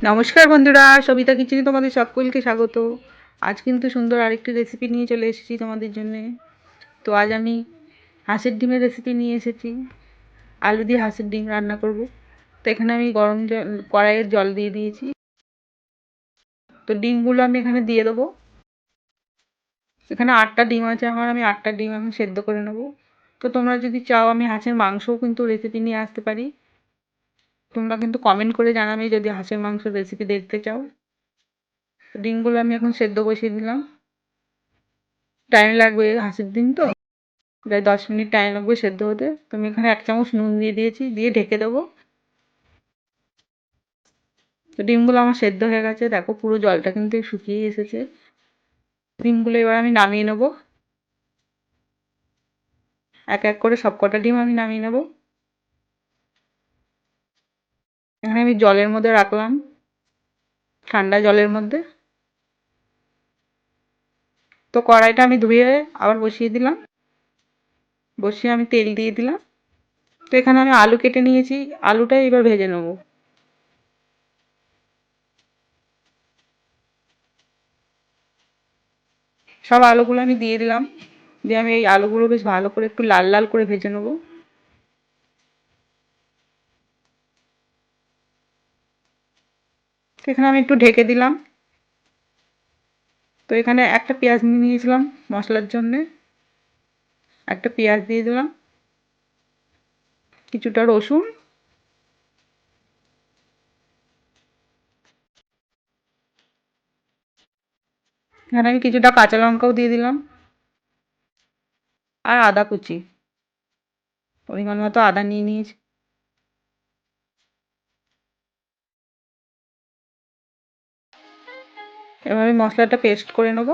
নমস্কার বন্ধুরা, সবিতা কিচেনে তোমাদের সকলকে স্বাগত। আজ কিন্তু সুন্দর আরেকটি রেসিপি নিয়ে চলে এসেছি তোমাদের জন্যে। তো আজ আমি হাঁসের ডিমের রেসিপি নিয়ে এসেছি। আলু দিয়ে হাঁসের ডিম রান্না করব। তো এখানে আমি গরম জল কড়াইয়ের জল দিয়ে দিয়েছি। তো ডিমগুলো আমি এখানে দিয়ে দেবো। এখানে আটটা ডিম আছে আমার, আমি আটটা ডিম এখন সেদ্ধ করে নেব। তো তোমরা যদি চাও আমি হাঁসের মাংসও কিন্তু রেসিপি নিয়ে আসতে পারি। তোমরা কিন্তু কমেন্ট করে জানাবে যদি হাঁসের মাংসের রেসিপি দেখতে চাও। ডিমগুলো আমি এখন সেদ্ধ বসিয়ে দিলাম। টাইম লাগবে হাঁসের ডিম তো। প্রায় দশ মিনিট টাইম লাগবে সেদ্ধ হতে। তো আমি এখানে এক চামচ নুন দিয়ে দিয়েছি, দিয়ে ঢেকে দেবো। তো ডিমগুলো আমার সেদ্ধ হয়ে গেছে। দেখো পুরো জলটা কিন্তু শুকিয়ে এসেছে। ডিমগুলো এবার আমি নামিয়ে নেব। এক এক করে সব কটা ডিম আমি নামিয়ে নেব। এখানে আমি জলের মধ্যে রাখলাম। ঠান্ডা জলের মধ্যে। তো কড়াইটা আমি ধুয়ে আবার বসিয়ে দিলাম। বসিয়ে আমি তেল দিয়ে দিলাম। তো এখানে আমি আলু কেটে নিয়েছি। আলুটাই এবার ভেজে নেব। সব আলুগুলো আমি দিয়ে দিলাম। দিয়ে আমি এই আলুগুলো বেশ ভালো করে একটু লাল লাল করে ভেজে নেব। এখানে আমি একটু ঢেকে দিলাম। তো এখানে একটা পেঁয়াজ নিয়ে নিয়েছিলাম মশলার জন্যে। একটা পেঁয়াজ দিয়ে দিলাম। কিছুটা রসুন। এখানে আমি কিছুটা কাঁচা লঙ্কাও দিয়ে দিলাম। আর আদা কুচি। পরিমাণ মতো আদা নিয়ে নিয়েছি। এবার আমি মশলাটা পেস্ট করে নেব।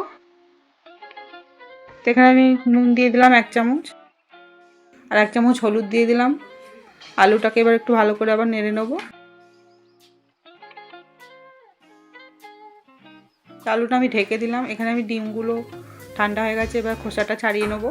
এখানে আমি নুন দিয়ে দিলাম এক চামচ আর এক চামচ হলুদ দিয়ে দিলাম। আলুটাকে এবার একটু ভালো করে আবার নেড়ে নেব। আলুটা আমি ঢেকে দিলাম। এখানে আমি ডিমগুলো ঠান্ডা হয়ে গেছে, এবার খোসাটা ছাড়িয়ে নেব।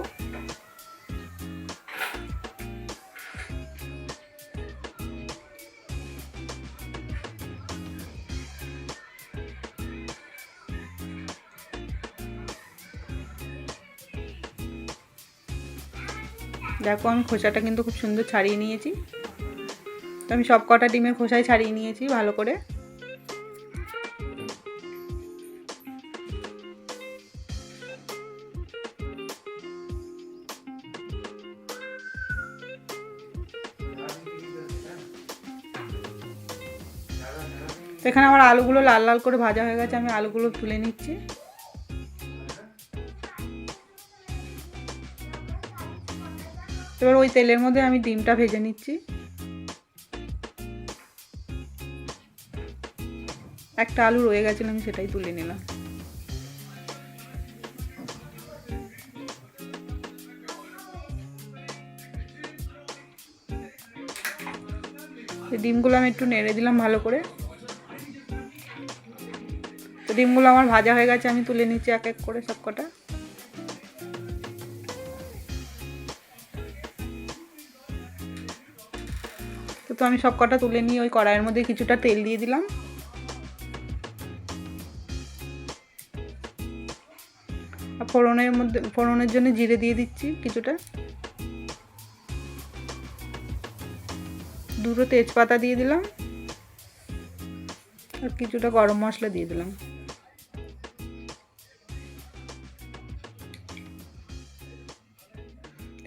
দেখো আমি খোসাটা কিন্তু খুব সুন্দর ছাড়িয়ে নিয়েছি। তো আমি সব কটা ডিমের খোসাই ছাড়িয়ে নিয়েছি ভালো করে। তো এখানে আমার আলুগুলো লাল লাল করে ভাজা হয়ে গেছে, আমি আলুগুলো তুলে নিচ্ছি। এবার ওই তেলের মধ্যে আমি ডিমটা ভেজে নিচ্ছি। একটা আলু রয়ে গেছিল, আমি সেটাই তুলে নিলাম। ডিমগুলো আমি একটু নেড়ে দিলাম ভালো করে। ডিমগুলো আমার ভাজা হয়ে গেছে, আমি তুলে নিচ্ছি এক এক করে সব কটা আমি সব কটা তুলে নিয়ে ওই কড়াইয়ের মধ্যে কিছুটা তেল দিয়ে দিলাম। ফোড়নের মধ্যে, ফোড়নের জন্য জিরে দিয়ে দিচ্ছি কিছুটা। দুটো তেজপাতা দিয়ে দিলাম। আর কিছুটা গরম মশলা দিয়ে দিলাম।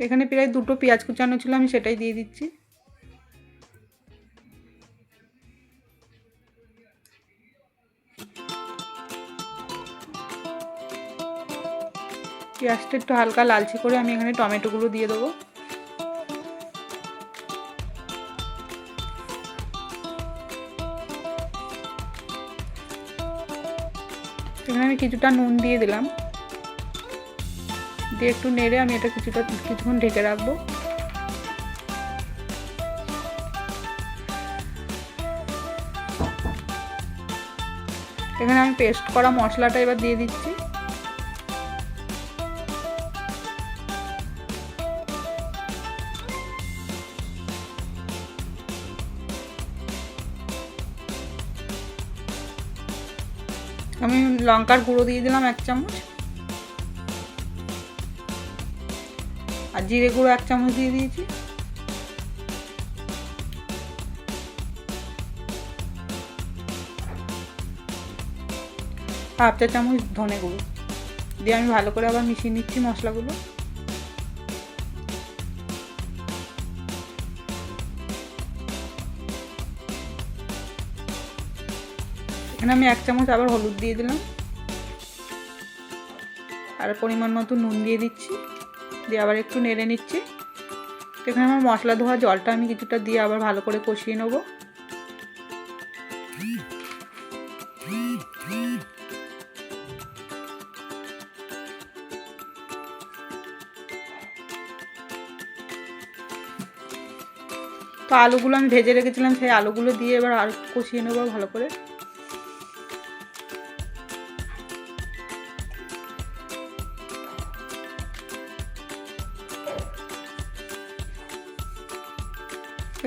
এখানে প্রায় দুটো পেঁয়াজ কুচানো ছিল, আমি সেটাই দিয়ে দিচ্ছি। পেঁয়াজটা একটু হালকা লালচে করে আমি এখানে টমেটোগুলো দিয়ে দেবো। এখানে আমি কিছুটা নুন দিয়ে দিলাম। দিয়ে একটু নেড়ে আমি এটা কিছুটা, কিছুক্ষণ ঢেকে রাখব। এখানে আমি পেস্ট করা মশলাটা এবার দিয়ে দিচ্ছি। আমি লঙ্কার গুঁড়ো দিয়ে দিলাম এক চামচ। আর জিরে গুঁড়ো এক চামচ দিয়ে দিয়েছি। হাফ চা চামচ ধনে গুঁড়ো। দিয়ে আমি ভালো করে আবার মিশিয়ে নিচ্ছি মশলাগুলো। এখানে আমি এক চামচ আবার হলুদ দিয়ে দিলাম। আর পরিমাণ মতো নুন দিয়ে দিচ্ছি। দিয়ে আবার একটু নেড়ে নিচ্ছি। এখানে আমার মশলা ধোয়া জলটা আমি কিছুটা দিয়ে আবার ভালো করে কষিয়ে নেব। তো আলুগুলো আমি ভেজে রেখেছিলাম, সেই আলুগুলো দিয়ে এবার আর কষিয়ে নেব ভালো করে।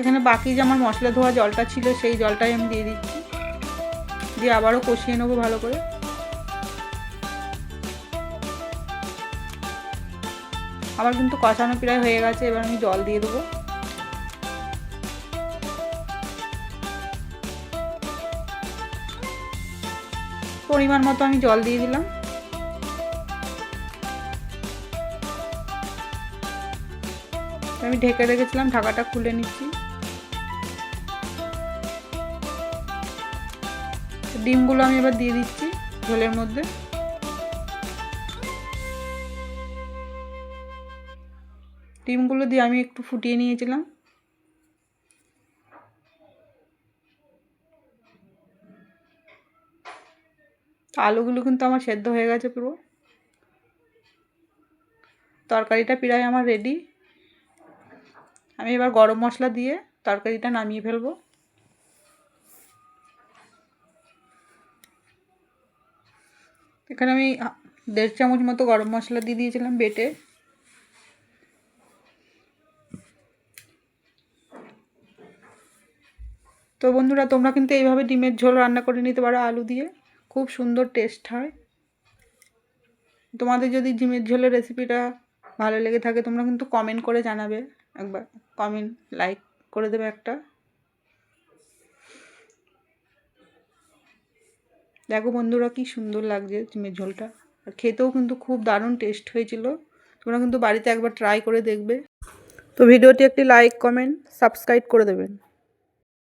এখানে বাকি যে আমার মশলা ধোয়া জলটা ছিল, সেই জলটাই আমি দিয়ে দিচ্ছি। দিয়ে আবারও কষিয়ে নেব ভালো করে। আমার কিন্তু কষানো প্রায় হয়ে গেছে, এবার আমি জল দিয়ে দেবো। পরিমাণ মতো আমি জল দিয়ে দিলাম। আমি ঢেকে রেখেছিলাম, ঢাকাটা খুলে নিচ্ছি। ডিমগুলো আমি এবার দিয়ে দিচ্ছি ঝোলের মধ্যে। ডিমগুলো দিয়ে আমি একটু ফুটিয়ে নিয়েছিলাম। আলুগুলো কিন্তু আমার সেদ্ধ হয়ে গেছে পুরো। তরকারিটা প্রায় আমার রেডি আমি এবার গরম মশলা দিয়ে তরকারিটা নামিয়ে ফেলব। এখানে আমি দেড় চামচ মতো গরম মশলা দিয়ে দিয়েছিলাম বেটে। তো বন্ধুরা, তোমরা কিন্তু এইভাবে ডিমের ঝোল রান্না করে নিতে পারো আলু দিয়ে। খুব সুন্দর টেস্ট হয়। তোমাদের যদি ডিমের ঝোলের রেসিপিটা ভালো লেগে থাকে, তোমরা কিন্তু কমেন্ট করে জানাবে। একবার কমেন্ট, লাইক করে দেবে একটা। দেখো বন্ধুরা কি সুন্দর লাগছে চিমের ঝোলটা। আর খেতেও কিন্তু খুব দারুণ টেস্ট হয়েছিল। তোমরা কিন্তু বাড়িতে একবার ট্রাই করে দেখবে। তো ভিডিওটি একটি লাইক কমেন্ট সাবস্ক্রাইব করে দেবেন।